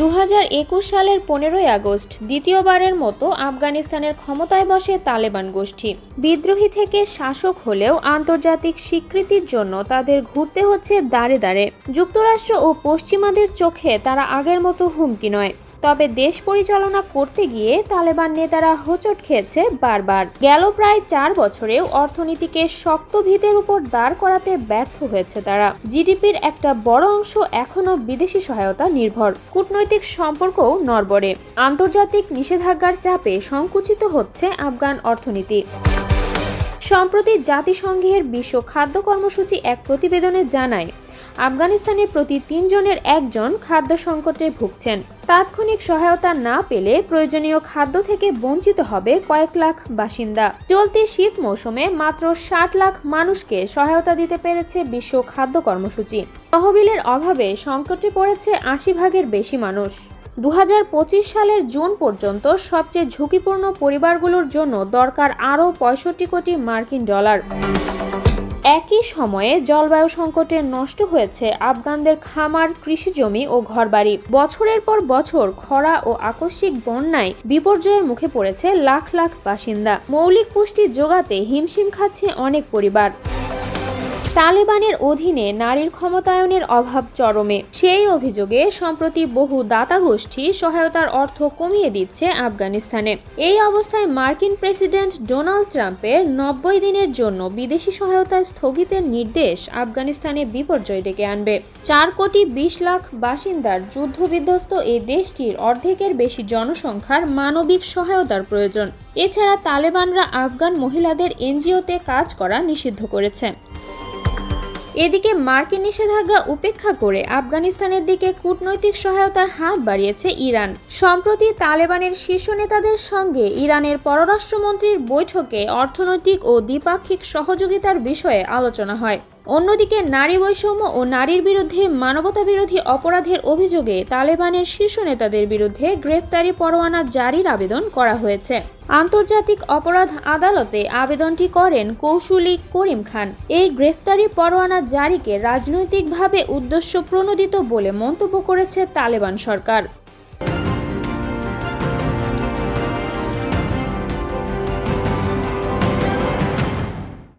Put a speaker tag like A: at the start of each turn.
A: দু হাজার একুশ সালের পনেরোই আগস্ট, দ্বিতীয়বারের মতো আফগানিস্তানের ক্ষমতায় বসে তালেবান গোষ্ঠী। বিদ্রোহী থেকে শাসক হলেও আন্তর্জাতিক স্বীকৃতির জন্য তাদের ঘুরতে হচ্ছে দাঁড়ে দাঁড়ে যুক্তরাষ্ট্র ও পশ্চিমাদের চোখে তারা আগের মতো হুমকি নয়। তবে দেশ পরিচালনা করতে গিয়ে তালেবান নেতারা হোঁচট খেয়েছে বারবার। গেল প্রায় চার বছরেও অর্থনীতিকে শক্ত ভিতের উপর দাঁড় করাতে ব্যর্থ হয়েছে তারা। জিডিপির একটা বড় অংশ এখনও বিদেশি সহায়তা নির্ভর। কূটনৈতিক সম্পর্কও নড়বড়ে। আন্তর্জাতিক নিষেধাজ্ঞার চাপে সংকুচিত হচ্ছে আফগান অর্থনীতি। সম্প্রতি জাতিসংঘের বিশ্ব খাদ্য কর্মসূচি এক প্রতিবেদনে জানায় আফগানিস্তানের প্রতি তিনজনের একজন খাদ্য সংকটে ভুগছেন। তাৎক্ষণিক সহায়তা না পেলে প্রয়োজনীয় খাদ্য থেকে বঞ্চিত হবে কয়েক লাখ বাসিন্দা। চলতি শীত মৌসুমে মাত্র ষাট লাখ মানুষকে সহায়তা দিতে পেরেছে বিশ্ব খাদ্য কর্মসূচি। তহবিলের অভাবে সংকটে পড়েছে আশি ভাগের বেশি মানুষ। দু হাজার পঁচিশ সালের জুন পর্যন্ত সবচেয়ে ঝুঁকিপূর্ণ পরিবারগুলোর জন্য দরকার আরও পঁয়ষট্টি কোটি মার্কিন ডলার। একই সময়ে জলবায়ু সংকটে নষ্ট হয়েছে আফগানদের খামার, কৃষিজমি ও ঘরবাড়ি। বছরের পর বছর খরা ও আকস্মিক বন্যায় বিপর্যয়ের মুখে পড়েছে লাখ লাখ বাসিন্দা। মৌলিক পুষ্টি জোগাতে হিমশিম খাচ্ছে অনেক পরিবার। তালেবানের অধীনে নারীর ক্ষমতায়নের অভাব চরমে। সেই অভিযোগে সম্প্রতি বহু দাতা গোষ্ঠী সহায়তার অর্থ কমিয়ে দিচ্ছে আফগানিস্তানে। এই অবস্থায় মার্কিন প্রেসিডেন্ট ডোনাল্ড ট্রাম্পের নব্বই দিনের জন্য বিদেশি সহায়তা স্থগিতের নির্দেশ আফগানিস্তানে বিপর্যয় ডেকে আনবে। চার কোটি বিশ লাখ বাসিন্দার যুদ্ধবিধ্বস্ত এই দেশটির অর্ধেকের বেশি জনসংখ্যার মানবিক সহায়তার প্রয়োজন। এছাড়া তালেবানরা আফগান মহিলাদের এনজিওতে কাজ করা নিষিদ্ধ করেছে। এদিকে মার্কিন নিষেধাজ্ঞা উপেক্ষা করে আফগানিস্তানের দিকে কূটনৈতিক সহায়তার হাত বাড়িয়েছে ইরান। সম্প্রতি তালেবানের শীর্ষ নেতাদের সঙ্গে ইরানের পররাষ্ট্রমন্ত্রীর বৈঠকে অর্থনৈতিক ও দ্বিপাক্ষিক সহযোগিতার বিষয়ে আলোচনা হয়। অন্যদিকে নারী বৈষম্য ও নারীর বিরুদ্ধে মানবতা বিরোধী অপরাধের অভিযোগে তালেবানের শীর্ষ নেতাদের বিরুদ্ধে গ্রেফতারি পরোয়ানা জারির আবেদন করা হয়েছে। আন্তর্জাতিক অপরাধ আদালতে আবেদনটি করেন কৌশলী করিম খান। এই গ্রেফতারি পরোয়ানা জারিকে রাজনৈতিকভাবে উদ্দেশ্য প্রণোদিত বলে মন্তব্য করেছে তালেবান সরকার।